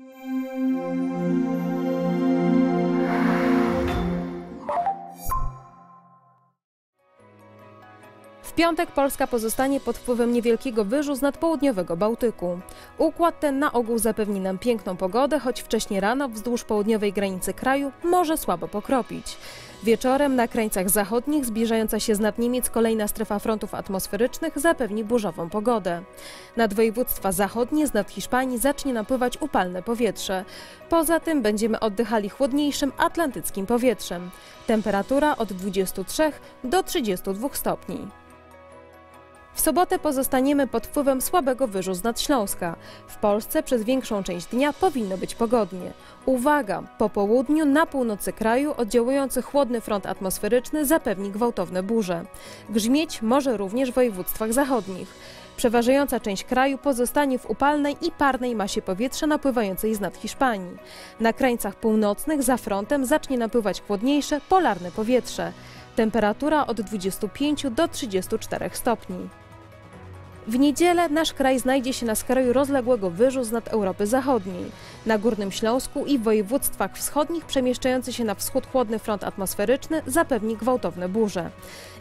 Thank you. W piątek Polska pozostanie pod wpływem niewielkiego wyżu z nadpołudniowego Bałtyku. Układ ten na ogół zapewni nam piękną pogodę, choć wcześnie rano wzdłuż południowej granicy kraju może słabo pokropić. Wieczorem na krańcach zachodnich zbliżająca się z nad Niemiec kolejna strefa frontów atmosferycznych zapewni burzową pogodę. Nad województwa zachodnie z nad Hiszpanii zacznie napływać upalne powietrze. Poza tym będziemy oddychali chłodniejszym atlantyckim powietrzem. Temperatura od 23 do 32 stopni. W sobotę pozostaniemy pod wpływem słabego wyżu z nadśląska. W Polsce przez większą część dnia powinno być pogodnie. Uwaga! Po południu na północy kraju oddziałujący chłodny front atmosferyczny zapewni gwałtowne burze. Grzmieć może również w województwach zachodnich. Przeważająca część kraju pozostanie w upalnej i parnej masie powietrza napływającej z nad Hiszpanii. Na krańcach północnych za frontem zacznie napływać chłodniejsze, polarne powietrze. Temperatura od 25 do 34 stopni. W niedzielę nasz kraj znajdzie się na skraju rozległego wyżu z nad Europy Zachodniej. Na Górnym Śląsku i w województwach wschodnich przemieszczający się na wschód chłodny front atmosferyczny zapewni gwałtowne burze.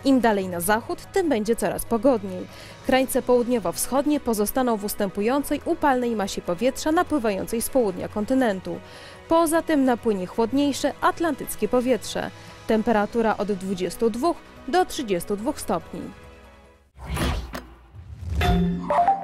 Im dalej na zachód, tym będzie coraz pogodniej. Krańce południowo-wschodnie pozostaną w ustępującej, upalnej masie powietrza napływającej z południa kontynentu. Poza tym napłynie chłodniejsze atlantyckie powietrze. Temperatura od 22 do 32 stopni. Thank you.